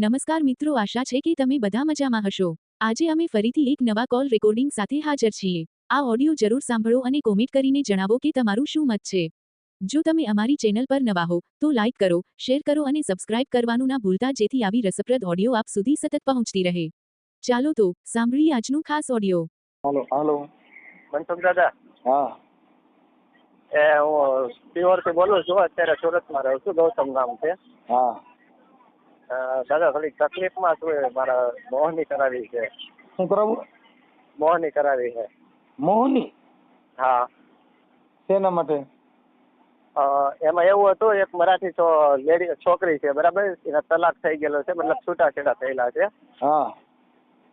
નમસ્કાર મિત્રો આશા છે કે તમે બધા મજામાં હશો. આજે અમે ફરીથી એક નવા કોલ રેકોર્ડિંગ સાથે હાજર છીએ. આ ઓડિયો જરૂર સાંભળો અને કોમેન્ટ કરીને જણાવો કે તમારું શું મત છે. જો તમે અમારી ચેનલ પર નવા હો તો લાઇક કરો શેર કરો અને સબસ્ક્રાઇબ કરવાનું ના ભૂલતા જેથી આવી રસપ્રદ ઓડિયો આપ સુધી સતત પહોંચતી રહે. ચાલો તો સાંભળીએ આજનું ખાસ ઓડિયો. હાલો હાલો. મનસુખ દાદા. હા. એ હું પ્યોરથી બોલું છું અત્યારે સુરતમાં રહું છું ગૌતમ નામ છે. હા. દાદા થોડીક તકલીફમાં છું મારા મોહની કરાવી છે. શું કરાવવું મોહની કરાવી છે. મોહની? હા. શેના માટે? એમાં એવું હતું એક મરાઠી લેડી છોકરી છે બરાબર? એના તલાક થઈ ગયેલો છે મતલબ છૂટાછેડા થયેલા છે. હા.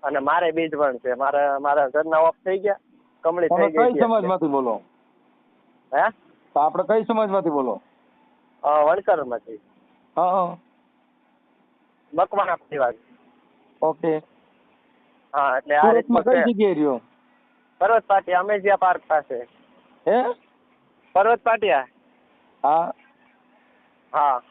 અને મારે બીજવણ છે મારા મારા ઘરના ઓફ થઈ ગયા કમળી થઈ ગઈ કઈ સમાજમાંથી બોલો? હે? તો આપણે કઈ સમાજમાંથી બોલો? વણકરમાંથી. હા હા. મકવાણા પરિવાર ઓકે. હા એટલે આ રીતમાં કઈ જગ્યાએ રહ્યો? પર્વત પાટિયા અમેજિયા પાર્ક પાસે. હે? પર્વત પાટિયા? હા. હા.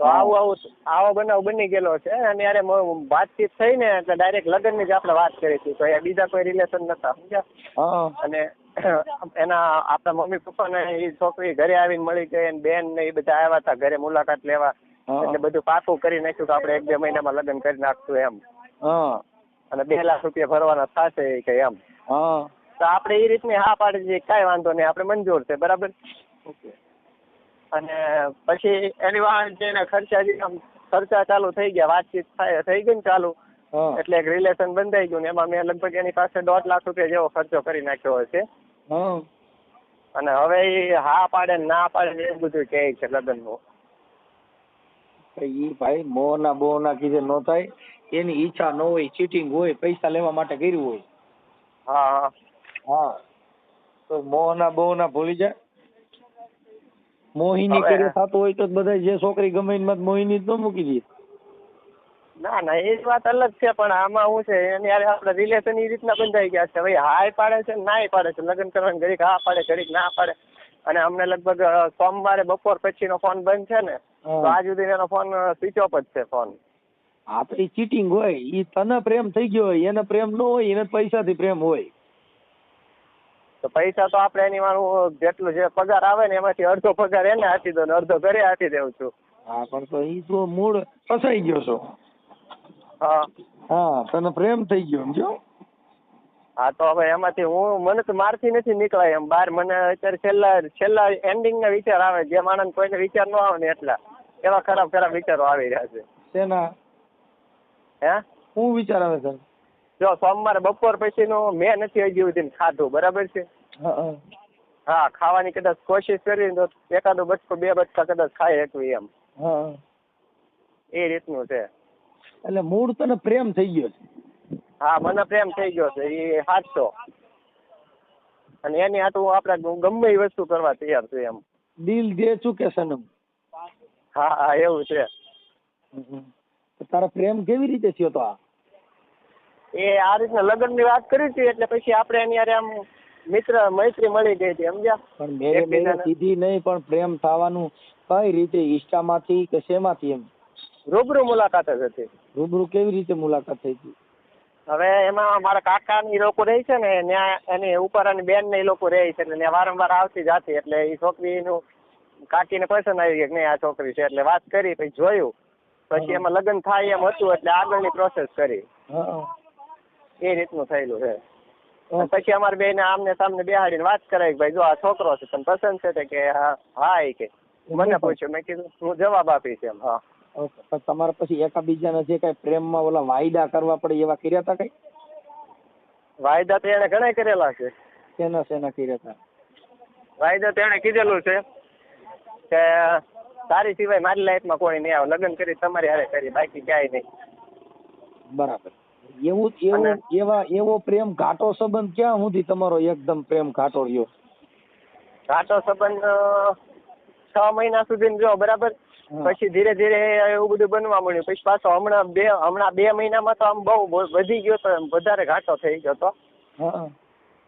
તો આવું આવું આવો બનાવ બની ગયેલો છે. અને યારે વાતચીત થઈ ને એટલે ડાયરેક્ટ લગ્નની જ આપણે વાત કરી હતી. તો બીજા કોઈ રિલેશન નતા સમજ્યા? અને એના આપણા મમ્મી પપ્પા ને એ છોકરી ઘરે આવીને મળી ગઈ અને બેન ને એ બધા આવ્યા હતા. ઘરે મુલાકાત લેવા. એટલે બધું પાકું કરી નાખ્યું કે આપણે એક બે મહિનામાં લગ્ન કરી નાખશું એમ. અને બે લાખ રૂપિયા ભરવાના થશે કે એમ. તો આપણે એ રીતની હા પાડી દઈએ કાંઈ વાંધો નહીં આપણે મંજૂર છે બરાબર? અને પછી એની વાત જેને ખર્ચા જે આમ ખર્ચા ચાલુ થઈ ગયા વાતચીત થાય થઈ ગઈ ને ચાલુ. એટલે એક રિલેશન બંધાઈ ગયું ને એમાં મેં લગભગ એની પાસે દોઢ લાખ રૂપિયા જેવો ખર્ચો કરી નાખ્યો હશે અને હવે એ હા પાડે ને ના પાડે ને એવું બધું કહે છે લગ્નનું ઈ ભાઈ મોહના બોહના કીધે નો થાય. એની ઈચ્છા ન હોય ચીટિંગ હોય પૈસા લેવા માટે કર્યું હોય. હા. હા. હા તો મોહના બોહના ભૂલી જાય મોહિની કરે થતું હોય તો બધા જે છોકરી ગમે એમાં મોહિની જ ન મૂકી દે. ના ના એ વાત અલગ છે પણ આમાં શું છે એની હારે આપણે રિલેશન એ રીતના બંધાઈ ગયા છે. ભાઈ હાય પાડે છે ને નાય પાડે છે. લગ્ન કરવાની ઘડીક હા પાડે ઘડીક ના પાડે. અને અમને લગભગ સોમવારે બપોર પછીનો ફોન બંધ છે ને તો આજ સુધી એનો ફોન સ્વિચ ઓફ જ છે ફોન હા તો એ ચીટિંગ હોય. ઈ તને પ્રેમ થઈ ગયો હોય એને પ્રેમ ન હોય એને પૈસાથી પ્રેમ હોય. તો પૈસા તો આપણે એની મારું જેટલું જે પગાર આવે ને એમાંથી અડધો પગાર એને આપી દો ને અડધો ઘરે આપી દેવું છું. હા પણ તો ઈ તો મૂળ ફસાઈ ગયો છો. હા. હા તને પ્રેમ થઈ ગયો સમજો હા તો હવે એમાંથી હું મને તો મારથી નથી નીકળાય એમ. બહાર મને અત્યારે છેલ્લા છેલ્લા એન્ડિંગ ના વિચાર આવે જે માણસ કોઈને વિચાર ન આવે ને એટલા. એવા ખરાબ ખરાબ વિચારો આવી રહ્યા છે. શેના હે? શું વિચાર આવે સર જો સોમવારે બપોર પછીનું મેં નથી હજી સુધી ખાધું બરાબર છે? હા ખાવાની કદાચ કોશિશ કરી તો એકાદો બચકો બે બચકા કદાચ ખાઈ શકવી એમ. એ રીતનું છે. એટલે મૂળ તને પ્રેમ થઈ ગયો છે. હા મને પ્રેમ થઈ ગયો છે એ સાચો અને એની હાટું આપણે ગમે એ વસ્તુ કરવા તૈયાર છું એમ. દિલ દે ચૂકે સનમ હા હા એવું છે. તારા પ્રેમ કેવી રીતે થયો તો આ? એ આ રીતના લગ્નની વાત કરી હતી એટલે પછી આપણે એની હારે આમ મિત્ર મૈત્રી મળી ગઈ હતી સમજ્યા? પણ મેરે મેરે સીધી નહીં પણ પ્રેમ થવાનું કઈ રીતે ઈષ્ટામાંથી કે શેમાંથી એમ? રૂબરૂ મુલાકાત જ હતી. રૂબરૂ કેવી રીતે મુલાકાત થઈ હતી? હવે એમાં મારા કાકાની લોકો રહે છે ને ત્યાં એની ઉપરાની બેન ને એ લોકો રહે છે એટલે વારંવાર આવતી જાતી એટલે એ છોકરીનું કાકીને પસંદ આવી ગઈ કે નહીં આ છોકરી છે એટલે વાત કરી પછી જોયું. પછી એમાં લગ્ન થાય એમ હતું એટલે આગળની પ્રોસેસ કરી. એ રીતનું થયેલું છે. પછી અમારે બે ને આમને સામને બેહાડીને વાત કરાવી કે ભાઈ જો આ છોકરો છે તને પસંદ છે? કે હા હા એ કે. મને પૂછ્યું મેં કીધું હું જવાબ આપીશ એમ હા. પણ તમારે પછી એકાબીજાના જે કઈ પ્રેમમાં ઓલા વાયદા કરવા પડે એવા કર્યા હતા કઈ? વાયદા તો એને ઘણા કરેલા છે. શેના શેના કર્યા હતા વાયદા તો એને કીધેલું છે કે તારી સિવાય મારી લાઈફમાં કોઈ નહીં આવે. લગ્ન કરી તમારી હારે કરી બાકી ક્યાંય નહીં. બરાબર. એવું એવું એવા એવો પ્રેમ ઘાટો સંબંધ ક્યાં સુધી તમારો એકદમ પ્રેમ ઘાટો રહ્યો? ઘાટો સંબંધ છ મહિના સુધી જો બરાબર. પછી ધીરે ધીરે એવું બધું બનવા મળ્યું પછી પાછો હમણાં બે હમણાં બે મહિનામાં તો આમ બહુ વધી ગયો તો વધારે ઘાટો થઈ ગયો તો.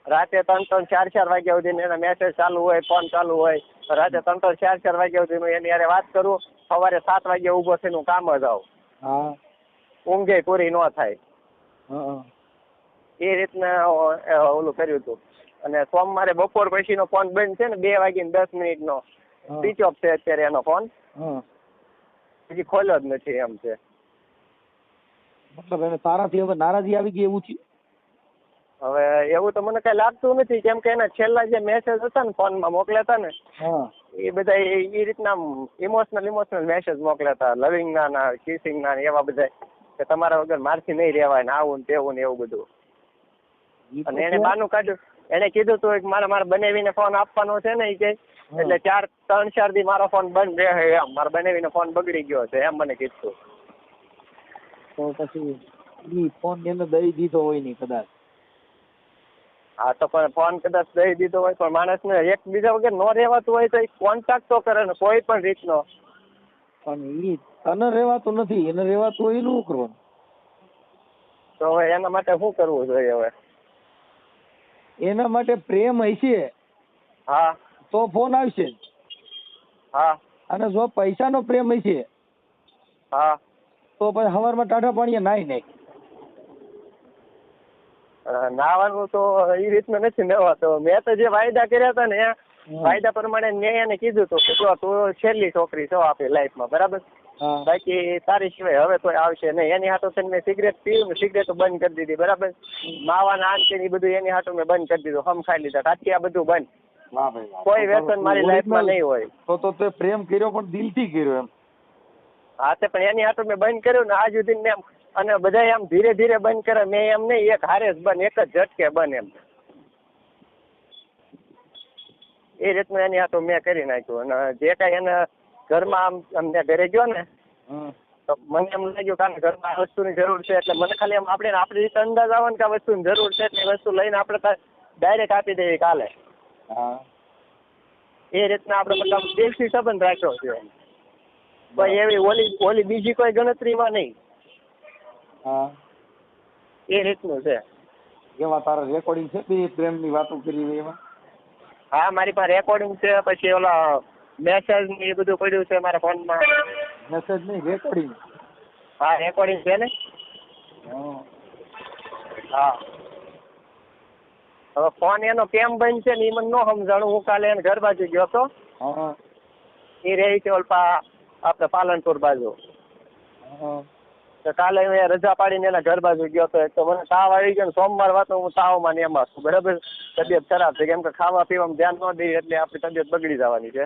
રાતે ત્રણ ત્રણ ચાર ચાર વાગ્યા સુધી એના મેસેજ ચાલુ હોય ફોન ચાલુ હોય. રાતે ત્રણ ત્રણ ચાર ચાર વાગ્યા સુધી હું એની યારે વાત કરું સવારે સાત વાગે ઊભો થઈને હું કામ જ આવું. ઊંઘે પૂરી ન થાય. એ રીતના ઓલું કર્યું હતું અને સોમવારે બપોર પછીનો ફોન બંધ છે ને બે વાગીને દસ મિનિટનો. નો સ્વિચ ઓફ છે અત્યારે એનો ફોન હજી ખોલ્યો જ નથી એમ છે મતલબ એને તારાથી હવે નારાજી આવી ગઈ એવું થયું હવે એવું તો મને કઈ લાગતું નથી કેમ કે એના છેલ્લા જે મેસેજ હતા ને ફોનમાં મોકલ્યા ને એ બધા એ રીતના ઇમોશનલ ઇમોશનલ મેસેજ મોકલ્યા હતા લવિંગ ના ના કિસિંગ ના એવા બધા કે તમારા વગર મારથી નહીં રહેવાય ને આવું ને તેવું ને એવું બધું અને એને. બાનું કાઢ્યું એને કીધું તું કે મારે મારે બનાવીને ફોન આપવાનો છે ને એ કે હા. એટલે ચાર ત્રણ ચાર દી મારો ફોન બંધ રહે એમ. મારે બનેવીનો ફોન બગડી ગયો છે એમ મને કીધું. તો પછી ઈ ફોન એને દઈ દીધો હોય નહીં કદાચ. હા તો પણ ફોન કદાચ દઈ દીધો હોય પણ માણસને એક બીજા વગર નો રહેવાતું હોય તો એ કોન્ટેક્ટ તો કરે ને કોઈ પણ રીતનો. પણ ઈ તને રહેવાતું નથી એને રહેવાતું હોય એનું કરવાનું? તો હવે એના માટે શું કરવું જોઈએ હવે? એના માટે પ્રેમ હશે. હા. તો ફોન આવશે. હા. અને જો પૈસાનો પ્રેમ હશે હા. તો પછી સવારમાં ટાઢા પાણીએ નાઈ નહીં નાવાનું તો એ રીતનું નથી નવાતો. મેં તો જે વાયદા કર્યા હતા ને વાયદા પ્રમાણે મેં એને કીધું તો કે તું છેલ્લી છોકરી છો આપણી લાઈફમાં બરાબર? બાકી તારી સિવાય હવે કોઈ આવશે નહીં. એની હાટો છે મેં સિગરેટ પીવું સિગરેટ બંધ કરી દીધી બરાબર? માવાના તે ને બધું એની હાટો મેં બંધ કરી દીધું હમ ખાઈ લીધા. તાથી આ બધું બંધ. કોઈ વ્યસન મારી લાઈફમાં નહીં હોય. તો તો તે પ્રેમ કર્યો પણ દિલથી કર્યો એમ. હા તે પણ એની હાટો મેં બંધ કર્યું ને આજ સુધી મેં એમ અને બધા એમ ધીરે ધીરે બંધ કરે મેં એમ નહીં એક હારે જ બન એક જ ઝટકે બન એમ. એ રીતનું એની હાટો મેં કરી નાખ્યું અને જે કાંઈ એને ઘરમાં આમ અમને ઘરે ગયો ને તો મને એમ લાગ્યું કે ઘરમાં આ વસ્તુની જરૂર છે એટલે મને ખાલી એમ આપણે આપણી રીતે અંદાજ આવે ને કે આ વસ્તુની જરૂર છે એટલે એ વસ્તુ લઈને આપણે ડાયરેક્ટ આપી દઈએ કાલે. હા. એ રીતના આપણે મતલબ દેશી સંબંધ રાખ્યો છે. કોઈ એવી ઓલી ઓલી બીજી કોઈ ગણતરીમાં નહીં. હા. એ રીતનું છે. એમાં તારા રેકોર્ડિંગ છે બે પ્રેમની વાતો કરી એમાં? હા મારી પાસે રેકોર્ડિંગ છે પછી ઓલા મેસેજ ને એ બધું પડ્યું છે મારા ફોનમાં. મેસેજ નહીં રેકોર્ડિંગ હા રેકોર્ડિંગ છે ને? હા. હવે ફોન એનો કેમ બંધ છે ને એ મને ન સમજાણું. હું કાલે એને ઘર બાજુ ગયો હતો. એ રહી છે ઓલપા આપણે પાલનપુર બાજુ. તો કાલે મેં રજા પાડીને એના ઘર બાજુ ગયો હતો. તો મને તાવ આવી ગયો સોમવાર વાત હું તાવમાં ને એમાં છું. બરાબર? તબિયત ખરાબ છે. કેમ કે ખાવા પીવામાં ધ્યાન ન દઈએ એટલે આપણી તબિયત બગડી જવાની છે.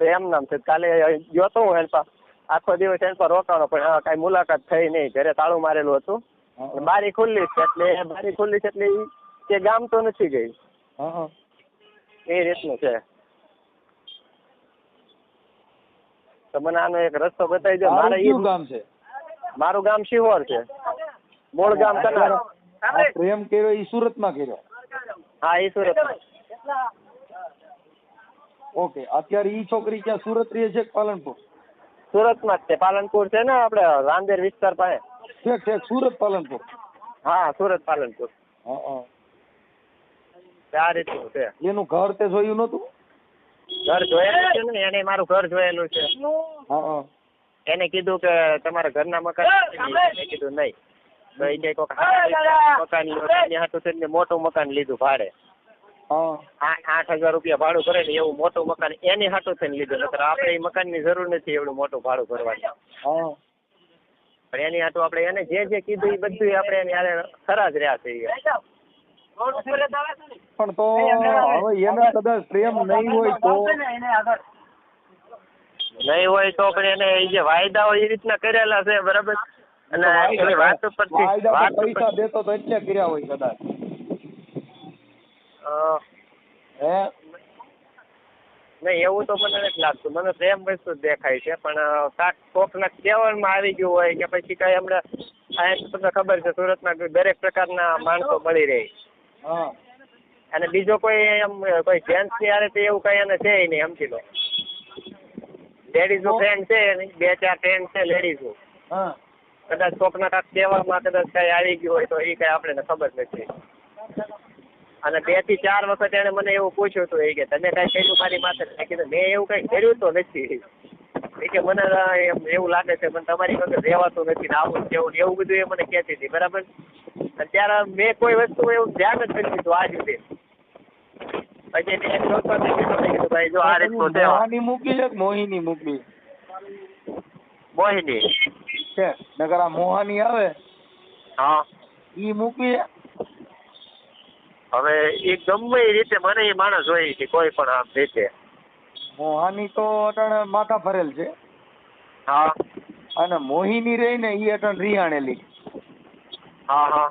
તો એમ નામ છે. કાલે ગયો તો હું હેલ્પા. આખો દિવસ એનપા રોકાણો પણ હા, કાંઈ મુલાકાત થઈ નહીં. ઘરે તાળું મારેલું હતું. બારી ખુલ્લી છે એટલે બારી ખુલ્લી છે એટલે ઈ કે ગામ તો નથી ગઈ એ રીતનું છે. તો મને આનો એક રસ્તો બતાવી દો. મારે ઈ ગામ છે? મારું ગામ શિહોર છે. મૂળ ગામ કનાર. પ્રેમ કર્યો એ સુરતમાં કર્યો? હા એ સુરત ઓકે અત્યારે ઈ છોકરી ક્યાં સુરત રહે છે પાલનપુર? સુરતમાં જ છે. પાલનપુર છે ને આપડે રાંદેર વિસ્તાર પાસે. ઠીક ઠીક સુરત પાલનપુર. હા સુરત પાલનપુર. હા હા. આ રીતનું છે. એનું ઘર તે જોયું નતું ઘર જોયેલું છે ને એને મારું ઘર જોયેલું છે. હા હા. એને કીધું કે તમારા ઘરના મકાન મેં કીધું નહીં. તો એ કે કોક મકાન લીધું એની હાટું મોટું મકાન લીધું ભાડે. હા. આ- આઠ હજાર રૂપિયા ભાડું ભરે ને એવું મોટું મકાન એની હાટું થઈને લીધું. નકર આપણે એ મકાનની જરૂર નથી એવડું મોટું ભાડું ભરવાની. પણ એની હાટું આપણે એને જે જે કીધું એ બધું આપણે એની હારે ખરા જ રહ્યા છીએ. પણ તો હવે એને કદાચ પ્રેમ નહીં હોય તો નહીં હોય તો પણ એને એ જે વાયદાઓ એ રીતના કરેલા છે બરાબર? અને એની વાત ઉપરથી વાત પૈસા દેતો તો એટલે કર્યા હોય કદાચ. હે? નહીં એવું તો મને નથી લાગતું. મને પ્રેમ વસ્તુ જ દેખાય છે પણ કાંક કોકના કહેવામાં આવી ગયું હોય કે પછી કાંઈ હમણાં આ તમને ખબર છે સુરતમાં દરેક પ્રકારના માણસો મળી રહે અને બીજો કોઈ એમ કોઈ જેન્ટ્સની હારે એવું કઈ એને છે નહીં સમજી લો. લેડીઝ ફ્રેન્ડ છે એની બે ચાર ફ્રેન્ડ છે લેડીઝનું. કદાચ કોકના કાંક કહેવામાં કદાચ કઈ આવી ગયું હોય તો એ કઈ આપણે ખબર નથી. અને બેથી ચાર વખત એને મને એવું પૂછ્યું હતું એ કે તમે કઈ કર્યું મારી માથે? મેં કીધું મેં એવું કઈ કર્યું તો નથી. એ કે મને એમ એવું લાગે છે પણ તમારી વખત રહેવાતું નથી ને આવું કેવું ને એવું બધું એ મને કહેતી હતી બરાબર? અત્યારે મેં કોઈ વસ્તુ એવું ધ્યાન જ નથી દીધું આજ સુધી પછી મેં એમ કીધું ભાઈ જો આ રીતનું છે મોહાની મૂકી છે મોહિની મૂકવી મોહિની. છે. નકર આ મોહાની આવે હા. ઈ મૂકવી હવે એ ગમે એ રીતે મને એ માણસ હોય કે કોઈ પણ આમ રીતે. મોહાની તો અટણ માથા ભરેલ છે. હા. અને મોહિની રહી ને એ અટાણે રિહાણેલી. હા હા.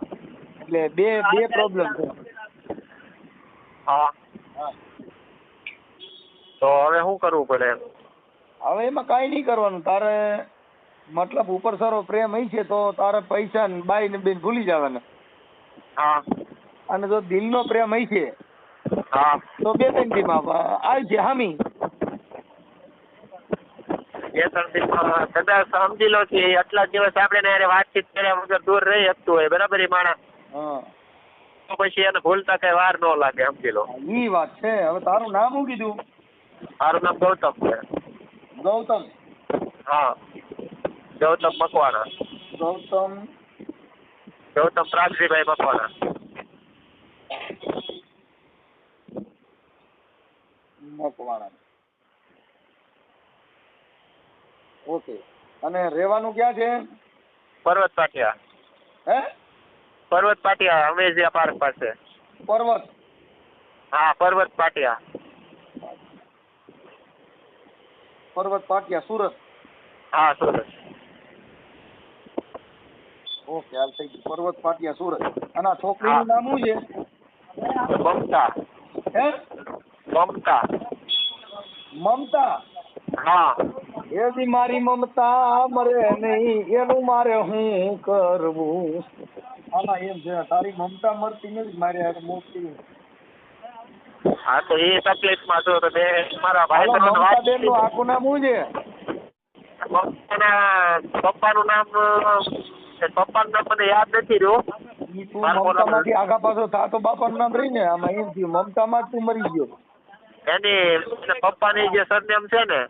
એટલે બે બે પ્રોબ્લેમ છે. હા. તો હવે શું કરવું પડે? હવે એમાં કાંઈ નહીં કરવાનું. તારે મતલબ ઉપર સારો પ્રેમ હઈ છે તો તારે પૈસા ને બાઈ ને બેન ભૂલી જવાના. હા. અને જો દિલનો પ્રેમ હઈ છે હા. તો બે ત્રણ આવી છે હામી. બે ત્રણ દિવસમાં કદાચ સમજી લો કે આટલા દિવસ આપણે વાતચીત કર્યા વગર દૂર રહી શકતું હોય. બરાબર એ માણસ? તો પછી એને ભૂલતા કઈ વાર ન લાગે સમજી લો. ઈ વાત છે. હવે તારું નામ શું કીધું? મારું નામ ગૌતમ છે. ગૌતમ? હા. ગૌતમ મકવાણા. ગૌતમ? ગૌતમ પ્રાગજીભાઈ મકવાણા. મકવાણા. ઓકે. અને રહેવાનું ક્યાં છે? પર્વત પાટિયા. હે? પર્વત પાટિયા અમેઝિયા પાર્ક પાસે. પર્વત? હા પર્વત પાટિયા. પર્વત પાટિયા સુરત? હા સુરત. ઓકે હાલ થઈ ગયું. પર્વત પાટિયા સુરત. અને આ છોકરીનું નામ શું છે? મમતા. હે? મમતા. મમતા? હા. એ બી મારી મમતા મરે નહીં એનું મારે હું કરવું? આમાં એમ છે. તારી મમતા મરતી નથી મારી હારે મોટી. હા તો એ તકલીફમાં છો તો બે મારા ભાઈ સાથે વાત મમતાબેનનું આખું નામ શું છે? મમતાના પપ્પાનું નામ એ પપ્પાનું નામ મને યાદ નથી રહ્યું. તું મમતામાંથી આગા પાછો થા બાપાનું નામ રહી ને આમાં એમ થયું. મમતામાં તું મરી ગયો. એની પપ્પાની જે સરનેમ છે ને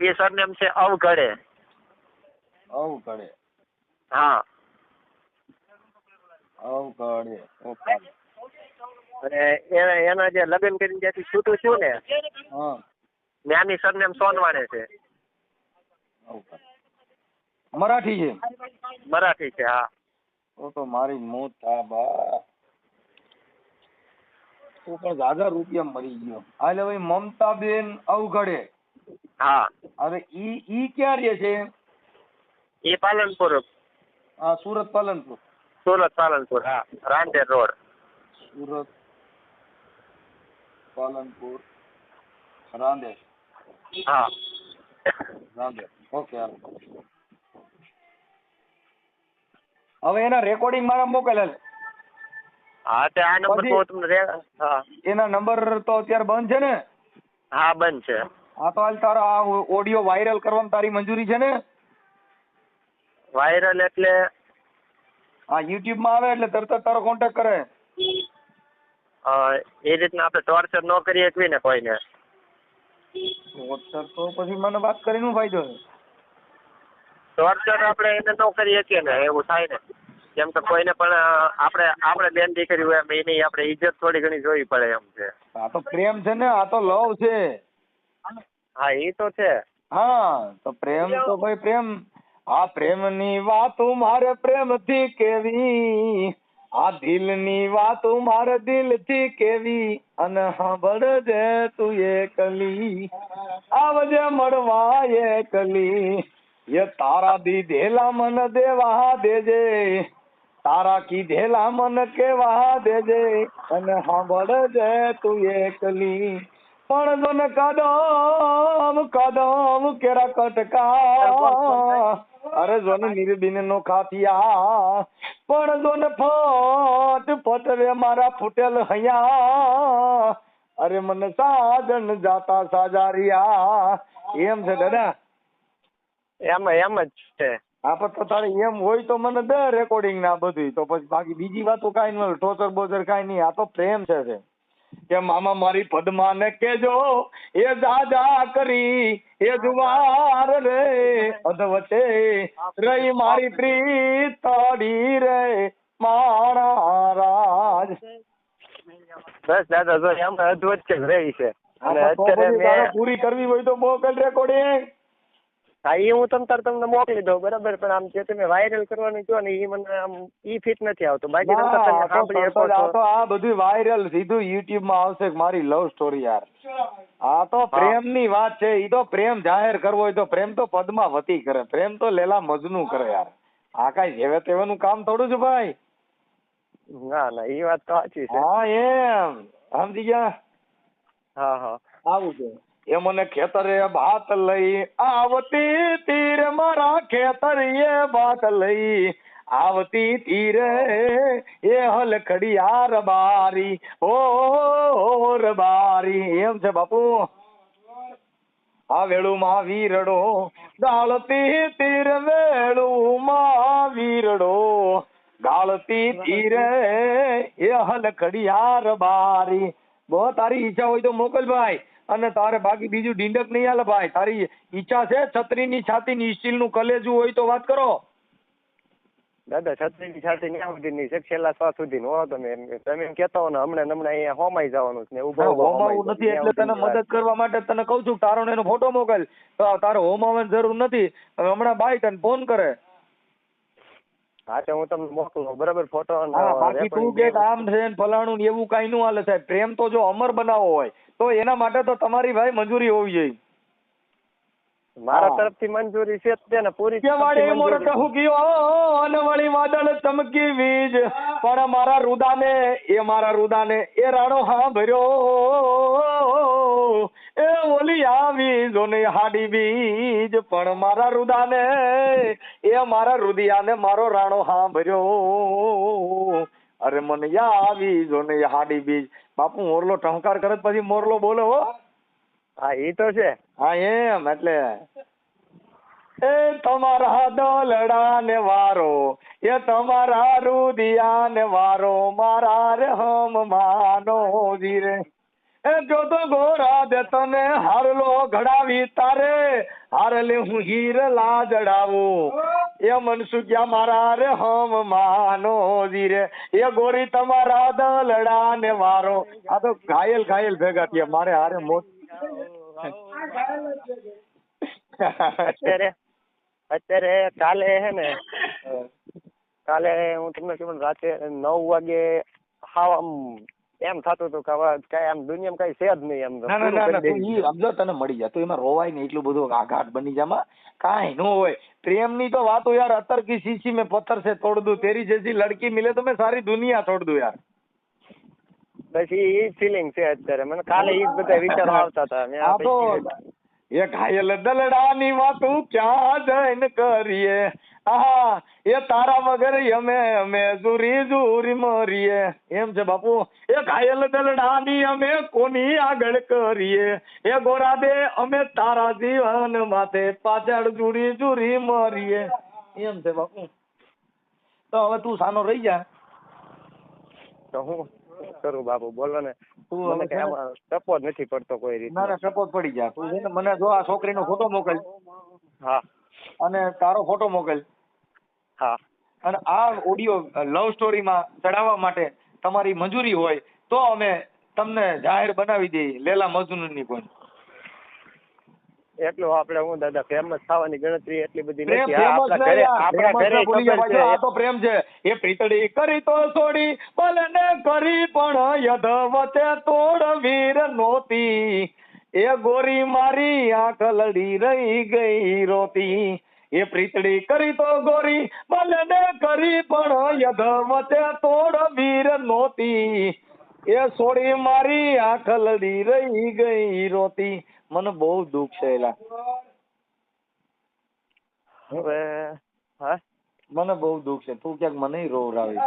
એ સરનેમ છે અવઘડે. આવું હા. આવું અને એના એના જે લગ્ન કરીને જ્યાંથી છૂટું છું ને જ્ઞાની સરનેમ સોનવાણે છે. મરાઠી છે? મરાઠી છે હા. તો તો મારી મોત થા બા. તું પણ દાદા રૂપિયા મરી ગયો. એટલે ભાઈ મમતાબેન અવઘડે હા. હવે ઈ ઈ ક્યાં રહે છે? એ પાલનપુર. હા સુરત પાલનપુર. સુરત પાલનપુર હા રાંદેર રોડ સુરત પાલનપુર રાંદેર હા રાંદેર ઓકે હવે એના રેકોર્ડિંગ મારા મોકલેલ હા તે આ નંબર તો તમને રે- હા એના નંબર તો અત્યારે બંધ છે ને હા બંધ છે હા તો હાલ તારો આ ઓડિયો વાયરલ કરવાની તારી મંજૂરી છે ને વાયરલ એટલે હા યુટ્યુબમાં આવે એટલે તરત જ તારો કોન્ટેક્ટ કરે. એ રીતના આપણે ટોર્ચર ન કરી શકવી ને કોઈને. ટોર્ચર તો પછી મને વાત કરીને ફાયદો છે. ટોર્ચર આપણે એને ન કરી શકીએ ને એવું થાય ને. કેમ કે કોઈને પણ આપણે આપણે બેન દીકરી હોય એમ એની આપણે ઇજ્જત થોડી ઘણી જોવી પડે એમ છે. આ તો પ્રેમ છે ને આ તો લવ છે. હા એ તો છે. હા તો પ્રેમ તો ભાઈ પ્રેમ આ પ્રેમની વાતો મારે પ્રેમથી કેવી? આ દિલની વાતો મારે દિલથી કેવી? અને સાંભળજે તું એકલી આવજે મળવા કલી. એ તારા દીધેલા મન દેવા દેજે, તારા કીધેલા મન કેવા દેજે. અને સાંભળજે તું કલી. પણ કદમ કદમ કેરા કટકા. અરે જોને નીરબીને નો ખાતિયા પણ જોને ફટ ફટ રે મારા ફૂટેલ હૈયા. અરે મને સાજન જાતા સાજારિયા. એમ છે દાદા. એમ એમ જ છે. હા પણ તો તારે એમ હોય તો મને દે રેકોર્ડિંગ ના બધું તો પછી બાકી બીજી વાતો કાંઈ નહીં ટોચર બોચર કાંઈ નહીં. આ તો પ્રેમ છે છે. કે મામા મારી પદ્માને કેજો એ દાદા કરી એ જુવાર રે અધવચે રહી મારી પ્રીત તડી રે મારા રાજ. બસ દાદા જો એમ અધવચ્ચે છે રહી છે. અને અત્યારે મેં પૂરી કરવી હોય તો મોકલ રેકોર્ડિંગ હા એ હું તમ તાર તમને મોકલી દઉં બરાબર? પણ આમ જે તમે વાયરલ કરવાનું કહો ને એ મને આમ ઈ ફિટ નથી આવતું. બાકી તમ સાંભળી શકો આ તો આ બધું વાયરલ સીધું યુટ્યુબમાં આવશે મારી લવ સ્ટોરી યાર. આ તો પ્રેમની વાત છે ઈ તો પ્રેમ જાહેર કરવો હોય તો પ્રેમ તો પદ્માવતી કરે. પ્રેમ તો લેલા મજનુ કરે યાર. આ કઈ જેવે તેવાનું કામ થોડું છે ભાઈ? ના ના એ વાત તો સાચી છે. હા એમ. સમજી ગયા? હા હા. આવું છે. એ મને ખેતરે ભાત લઈ આવતી તીર મારા ખેતરીએ ભાત લઈ. આવતી તીર એ હલ ખડિયાર બારી ઓ બારી. એમ છે બાપુ? આ વેળુમાં વીરડો ગાળતી તીર, વેળુમાં વીરડો ગાળતી તીર એ હલખડિયાર બારી. બહુ તારી ઈચ્છા હોય તો મોકલ ભાઈ. અને તારે બાકી બીજું ડીંડક નહીં હાલ ભાઈ. તારી ઈચ્છા છે છત્રીની છાતીની સ્ટીલનું કલેજું હોય તો વાત કરો. દાદા છત્રીની છાતી ન્યા સુધી ની છે છેલ્લા સો સુધી નો તમે તમે એમ કહેતા હો ને હમણાં હમણાં અહીંયા હોમાઈ જવાનું છે ને હોમાવું નથી એટલે તને મદદ કરવા માટે તને કહું છું તારો એનો ફોટો મોકલ. તો તારો હોમાવાની જરૂર નથી. હવે હમણાં બાઈ તને ફોન કરે. હા તો હું તમને મોકલું બરાબર? ફોટો બાકી તું કે આમ છે ને ફલાણું એવું કઈ નું હાલે સાહેબ. પ્રેમ તો જો અમર બનાવવો હોય તો એના માટે તો તમારી ભાઈ મંજૂરી હોવી જોઈએ. મારા. તરફથી મંજૂરી છે તેને પૂરી કે વાળી મોર. કહું ગયો અને વળી વાદળ ચમકી વીજ પણ મારા રુદાને એ મારા રુદાને એ રાણો હા ભર્યો એ ઓલી આવી જોને હાડી બીજ પણ મારા રુદાને એ મારા રુદિયાને મારો રાણો હા ભર્યો અરે મને યા આવી જોને હાડી બીજ બાપુ મોરલો ટહુકાર કરે પછી મોરલો બોલે હો હા એ તો છે હા, એમ, એટલે. એ તમારા દોલડા ને વારો, એ તમારા રુદિયા ને વારો, મારા રે હમ માનો જીરે. એ જો તો ગોરા દે તને હારલો ઘડાવી તારે, હારલે હું હીર લા જડાવું એ મનસુખ્યા મારા રે હમ માનો જીરે. એ ગોરી તમારા દલડા ને વારો. આ તો ઘાયલ ઘાયલ ભેગા થયા. મારે હારે મોત અત્યારે અત્યારે કાલે હે ને કાલે હું તમને કહું રાતે નવ વાગે હાવ આમ એમ થતું હતું કે કઈ આમ દુનિયામાં કઈ છે જ નહીં એમ ના ના સમજો તને મળી જાય તો એમાં રોવાય ને એટલું બધું આઘાટ બની જામાં કાંઈ ન હોય. પ્રેમની તો વાતો યાર અતર કી શીશી મેં પથ્થર છે તોડ દઉં તેરી જૈસી લડકી મિલે તો મેં સારી દુનિયા તોડ દઉં યાર. પછી ઈ ફિલિંગ છે અત્યારે મને કાલે ઈ જ બધા વિચારો આવતા હતા મેં આ તો એ ઘાયલ દલડાની વાતું ક્યાં જઈને કરીએ આહા એ તારા વગર અમે અમે જુરી જુરી મરીએ એમ છે બાપુ એ ઘાયલ દલડાની અમે કોની આગળ કરીએ એ ગોરા દે અમે તારા જીવન માથે પાછળ જુરી જુરી મરીએ એમ છે બાપુ તો હવે તું સાનો રહી જા તો હું કરું બાપુ? બોલો ને. તું મને કઈ આમાં ટપો નથી પડતો કોઈ ના રીતનો. ના સપોર્ટ પડી જા. તું છે ને મને જો આ છોકરીનો ફોટો મોકલ. હા. અને તારો ફોટો મોકલ. હા. અને આ ઓડિયો લવ સ્ટોરીમાં ચડાવવા માટે તમારી મંજૂરી હોય તો અમે તમને જાહેર બનાવી દઈએ. લેલા મજનૂની પણ. એટલું આપણે હું દાદા ફેમસ થવાની ગણતરી એટલી બધી નથી. આપણા ઘરે આપણા ઘરે ખબર પાછો, આ તો પ્રેમ છે. એ પ્રીતડી કરી તો છોડી બલને કરી પણ યદ તોડ વીર નોતી. એ ગોરી મારી આંખ લડી રહી ગઈ રોતી. એ પ્રીતડી કરી તો ગોરી બલને કરી પણ યદ વચ્ચે તોડ વીર નોતી. એ છોડી મારી આંખ લડી રહી ગઈ રોતી. મને બહુ દુઃખ છે એલા. હવે હા? મને બહુ દુઃખ છે. તું ક્યાંક મને રોવરાવી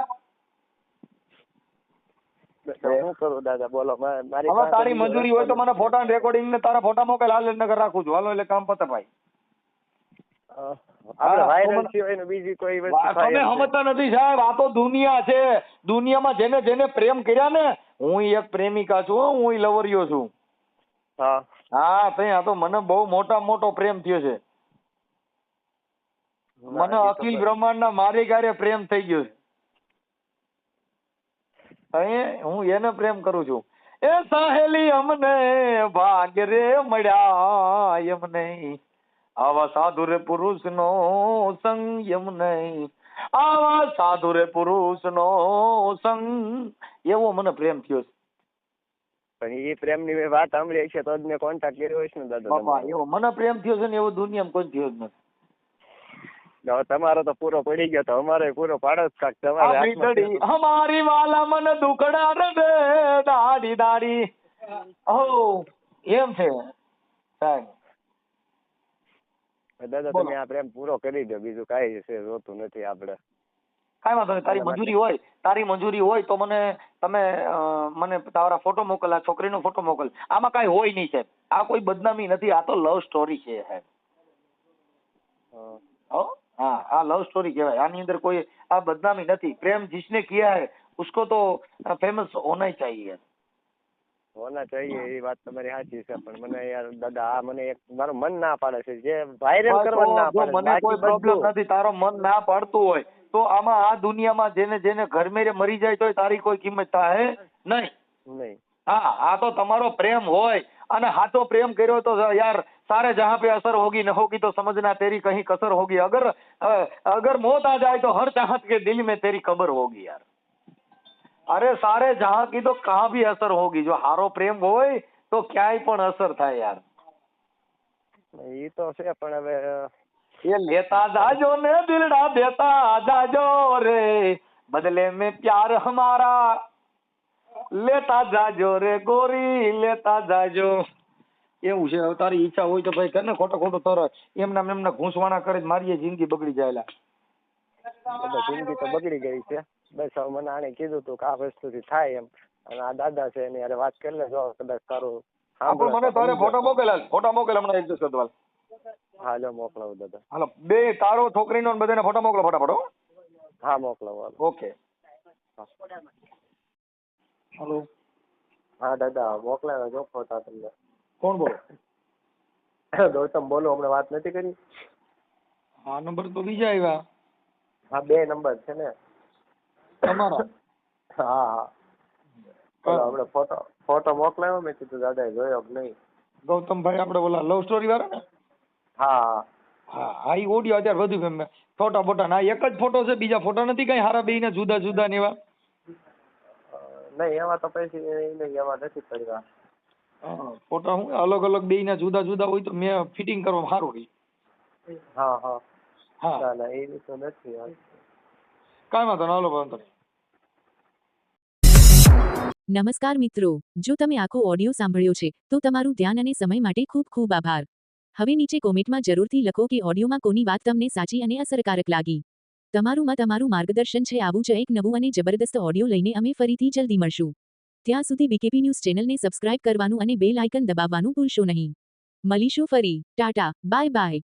શું કરું દાદા? બોલો મારી હવે તારી મજૂરી હોય તો મને ફોટા રેકોર્ડિંગ ને તારા ફોટા મોકલ. હાલ નગર રાખું છું. હાલો એટલે કામ પતે ભાઈ. નથી સાહેબ. આ તો દુનિયા છે. દુનિયામાં જેને જેને પ્રેમ કર્યા ને હું એક પ્રેમિકા છું હું લવરિયો છું. હા. હા આ તો મને બહુ મોટા મોટો પ્રેમ થયો છે. મને અખિલ. બ્રહ્માંડના મારી ગારે પ્રેમ થઈ ગયો છે. અહીં હું એને પ્રેમ કરું છું. એ સાહેલી અમને ભાગ રે મળ્યા એમ નહીં. આવા સાધુ રે પુરુષ નો સંગ એમ નહીં. આવા સાધુ રે પુરુષ નો સંગ એવો મને પ્રેમ થયો છે. પણ એ પ્રેમની મેં વાત સાંભળી છે તો જ મેં કોન્ટેક્ટ કર્યો હશે ને દાદા બાપા એવો મને પ્રેમ થયો છે ને એવો દુનિયામાં કોઈ થયો જ નથી. તમારો તો પૂરો પડી ગયો તો અમારે પૂરો પાડો જ કાક તમારે અમારી વાલા મન દુકડા રે દાડી દાડી ઓ એમ છે. સાહેબ. દાદા તમે આ પ્રેમ પૂરો કરી દો બીજું કાંઈ છે જોતું નથી આપણે. કાંઈ વાંધો નહીં તારી એના માટે- મંજૂરી હોય તારી મંજૂરી હોય તો મને તમે અ, મને તારા ફોટો મોકલ આ છોકરીનો ફોટો મોકલ આમાં કાંઈ હોય નહીં સાહેબ આ કોઈ બદનામી નથી આ તો લવ સ્ટોરી છે સાહેબ હા. હો હા આ લવ સ્ટોરી કહેવાય આની અંદર કોઈ આ બદનામી નથી પ્રેમ जिसने किया है उसको तो फेमस होना ही चाहिए હોના चाहिए એ વાત તમારી સાચી છે પણ મને યાર દાદા આ મને એક મારું મન ના પાડે છે જે વાયરલ કરવાનું ના જો પાડે છે. મને બાકી કોઈ પ્રોબ્લેમ બધું નથી તારો મન ના પાડતું હોય તો આમાં આ દુનિયામાં જેને જેને ઘર મેરે મરી જાય તોય તારી કોઈ કિંમત થાય નહીં નહીં હા આ તો તમારો પ્રેમ હોય અને હાથો પ્રેમ કર્યો તો યાર सारे जहाँ पे असर होगी न होगी तो समझना तेरी कहीं कसर होगी अगर अ, अगर मौत आ जाए तो हर चाहत के दिल में तेरी कब्र होगी यार અરે સારે જહાં કી તો કહાં ભી અસર હોગી જો હારો પ્રેમ હોય તો ક્યાંય પણ અસર થાય યાર એ તો છે પણ હવે ये लेता जाजो ने दिलड़ा देता जाजो रे बदले में प्यार हमारा लेता जाजो रे गोरी लेता जाजो એવું છે હવે તારી ઈચ્છા હોય તો ભાઈ કર ને ખોટો ખોટો તારો એમના ને એમના ઘૂંસવાના કરે જ મારી જિંદગી બગડી જાયલા દાદા જિંદગી તો બગડી ગઈ છે બસ હવે મને આણે કીધું તું કે આ વસ્તુથી થાય એમ અને આ દાદા છે એની હારે વાત કરી લેજો કદાચ તારું આપણ મને તારે ફોટો મોકલ હાલ ફોટો મોકલ હમણાં એડજસ્ટ કરી દો હાલ. હા જો મોકલાવું દાદા હાલો બે તારો છોકરીનો ને બધાને ફોટો મોકલો ફટાફટ હો. હા મોકલાવું હાલો. ઓકે. હાલો. હા દાદા મોકલાવ્યો જો ફોટા તમને. કોણ બોલો? ગૌતમ બોલો હમણાં વાત નથી કરી? હા નંબર તો બીજા આવ્યા. હા બે નંબર છે ને. તમારા? હા હા. આપણે ફોટો ફોટો મોકલાવ્યો મેં કીધું દાદા જોયો કે નહીં? ગૌતમભાઈ આપણે ઓલા લવ સ્ટોરી વાળા ને? હા. હા હા એ ઓડિયો અત્યારે વધુ ગમે. ફોટા ફોટા ના એક જ ફોટો છે બીજા ફોટા નથી કઈ હારા બેયના જુદા જુદા ને એવા? નહીં એમાં તો પછી નહીં એમાં નથી પડ્યા. હા, ફોટા હું અલગ અલગ બેયના જુદા જુદા હોય તો મેં ફિટિંગ કરવા સારું રહી. હા હા. હા. એ તો નથી. કાંઈ વાંધો ના હાલો વાંધો નહીં. નમસ્કાર મિત્રો જો તમે આખો ઓડિયો સાંભળ્યો છે તો તમારું ધ્યાન અને સમય માટે ખૂબ ખૂબ આભાર. હવે નીચે કોમેન્ટમાં જરૂરથી લખો કે ઓડિયોમાં કોની વાત તમને સાચી અને અસરકારક લાગી. તમારું મત તમારું માર્ગદર્શન છે. આવું જ એક નવું અને જબરદસ્ત ઓડિયો લઈને અમે ફરીથી જલ્દી મળશું. ત્યાં સુધી બીકેપી ન્યૂઝ ચેનલને સબસ્ક્રાઇબ કરવાનું અને બેલ આઇકન દબાવવાનું ભૂલશો નહીં. મળીશું ફરી. ટાટા. Bye bye.